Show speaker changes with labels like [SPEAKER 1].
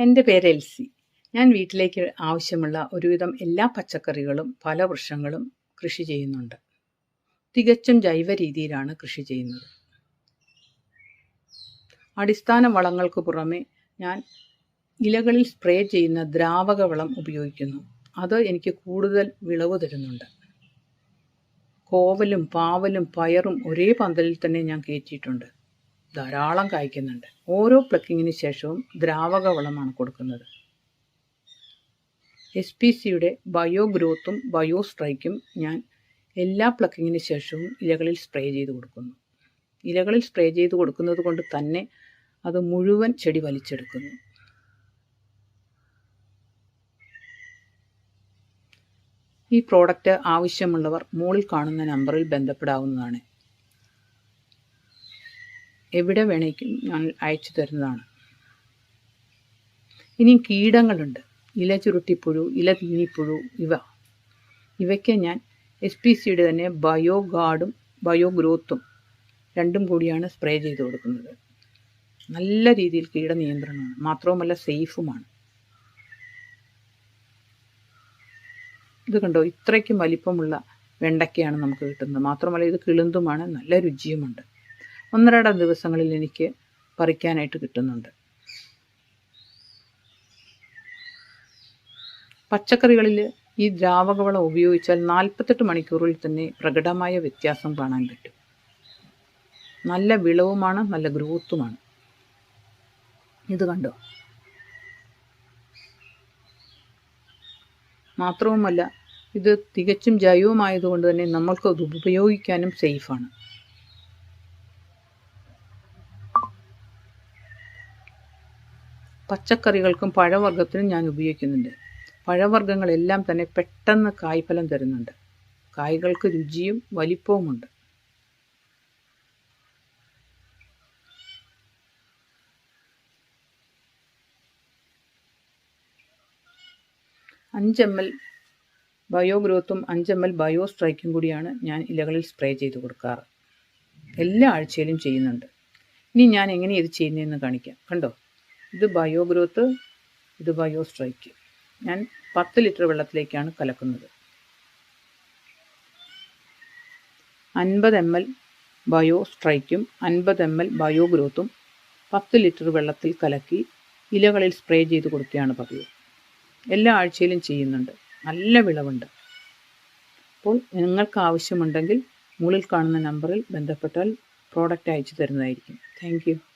[SPEAKER 1] എന്റെ പേര് എൽസി. ഞാൻ വീട്ടിലേക്ക് ആവശ്യമുള്ള ഒരുവിധം എല്ലാ പച്ചക്കറികളും ഫലവൃക്ഷങ്ങളും കൃഷി ചെയ്യുന്നുണ്ട്. തികച്ചും ജൈവ രീതിയിലാണ് കൃഷി ചെയ്യുന്നത്. അടിസ്ഥാന വളങ്ങൾക്ക് പുറമെ ഞാൻ ഇലകളിൽ സ്പ്രേ ചെയ്യുന്ന ദ്രാവക വളം ഉപയോഗിക്കുന്നു. അത് എനിക്ക് കൂടുതൽ വിളവ് തരുന്നുണ്ട്. കോവലും പാവലും പയറും ഒരേ പന്തലിൽ തന്നെ ഞാൻ കയറ്റിയിട്ടുണ്ട്. ധാരാളം കായ്ക്കുന്നുണ്ട്. ഓരോ പ്ലക്കിങ്ങിന് ശേഷവും ദ്രാവക വളമാണ് കൊടുക്കുന്നത്. എസ് പി സിയുടെ ബയോ ഗ്രോത്തും ബയോ സ്ട്രൈക്കും ഞാൻ എല്ലാ പ്ലക്കിങ്ങിന് ശേഷവും ഇലകളിൽ സ്പ്രേ ചെയ്ത് കൊടുക്കുന്നു. ഇലകളിൽ സ്പ്രേ ചെയ്ത് കൊടുക്കുന്നത് കൊണ്ട് തന്നെ അത് മുഴുവൻ ചെടി വലിച്ചെടുക്കുന്നു. ഈ പ്രോഡക്റ്റ് ആവശ്യമുള്ളവർ മുകളിൽ കാണുന്ന നമ്പറിൽ ബന്ധപ്പെടാവുന്നതാണ്. എവിടെ വേണമെങ്കിലും ഞാൻ അയച്ചു തരുന്നതാണ്. ഇനി കീടങ്ങളുണ്ട്. ഇല ചുരുട്ടിപ്പുഴു ഇല തീനിപ്പുഴു ഇവ. ഇവയ്ക്ക് ഞാൻ എസ് പി സിയുടെ തന്നെ ബയോ ഗാർഡും ബയോ ഗ്രോത്തും രണ്ടും കൂടിയാണ് സ്പ്രേ ചെയ്ത് കൊടുക്കുന്നത്. നല്ല രീതിയിൽ കീടനിയന്ത്രണമാണ്. മാത്രവുമല്ല സേഫുമാണ്. ഇത് കണ്ടോ? ഇത്രയ്ക്കും വലിപ്പമുള്ള വെണ്ടയ്ക്കയാണ് നമുക്ക് കിട്ടുന്നത്. മാത്രമല്ല ഇത് കിളുന്തുമാണ് നല്ല രുചിയുമുണ്ട്. ഒന്നരട ദിവസങ്ങളിൽ എനിക്ക് പറിക്കാനായിട്ട് കിട്ടുന്നുണ്ട്. പച്ചക്കറികളിൽ ഈ ദ്രാവകവളം ഉപയോഗിച്ചാൽ നാൽപ്പത്തെട്ട് മണിക്കൂറിൽ തന്നെ പ്രകടമായ വ്യത്യാസം കാണാൻ പറ്റും. നല്ല വിളവുമാണ് നല്ല ഗ്രോത്തുമാണ്. ഇത് കണ്ടോ? മാത്രവുമല്ല ഇത് തികച്ചും ജൈവമായതുകൊണ്ട് തന്നെ നമ്മൾക്ക് അത് ഉപയോഗിക്കാനും സേഫാണ്. പച്ചക്കറികൾക്കും പഴവർഗത്തിനും ഞാൻ ഉപയോഗിക്കുന്നുണ്ട്. പഴവർഗങ്ങളെല്ലാം തന്നെ പെട്ടെന്ന് കായ്ഫലം തരുന്നുണ്ട്. കായ്കൾക്ക് രുചിയും വലിപ്പവുമുണ്ട്. അഞ്ച് എം എൽ ബയോ ഗ്രോത്തും അഞ്ച് എം എൽ ബയോ സ്ട്രൈക്കും കൂടിയാണ് ഞാൻ ഇലകളിൽ സ്പ്രേ ചെയ്ത് കൊടുക്കാറ്. എല്ലാ ആഴ്ചയിലും ചെയ്യുന്നുണ്ട്. ഇനി ഞാൻ എങ്ങനെ ഇത് ചെയ്യുന്നതെന്ന് കാണിക്കാം. കണ്ടോ? ഇത് ബയോ ഗ്രോത്ത് ഇത് ബയോ സ്ട്രൈക്ക് ഞാൻ പത്ത് ലിറ്റർ വെള്ളത്തിലേക്കാണ് കലക്കുന്നത്. അൻപത് എം എൽ ബയോ സ്ട്രൈക്കും അൻപത് എം എൽ ബയോ ഗ്രോത്തും പത്ത് ലിറ്റർ വെള്ളത്തിൽ കലക്കി ഇലകളിൽ സ്പ്രേ ചെയ്ത് കൊടുക്കുകയാണ് പതിവ്. എല്ലാ ആഴ്ചയിലും ചെയ്യുന്നുണ്ട്. നല്ല വിളവുണ്ട്. അപ്പോൾ നിങ്ങൾക്ക് ആവശ്യമുണ്ടെങ്കിൽ മുകളിൽ കാണുന്ന നമ്പറിൽ ബന്ധപ്പെട്ടാൽ പ്രോഡക്റ്റ് അയച്ചു തരുന്നതായിരിക്കും. താങ്ക്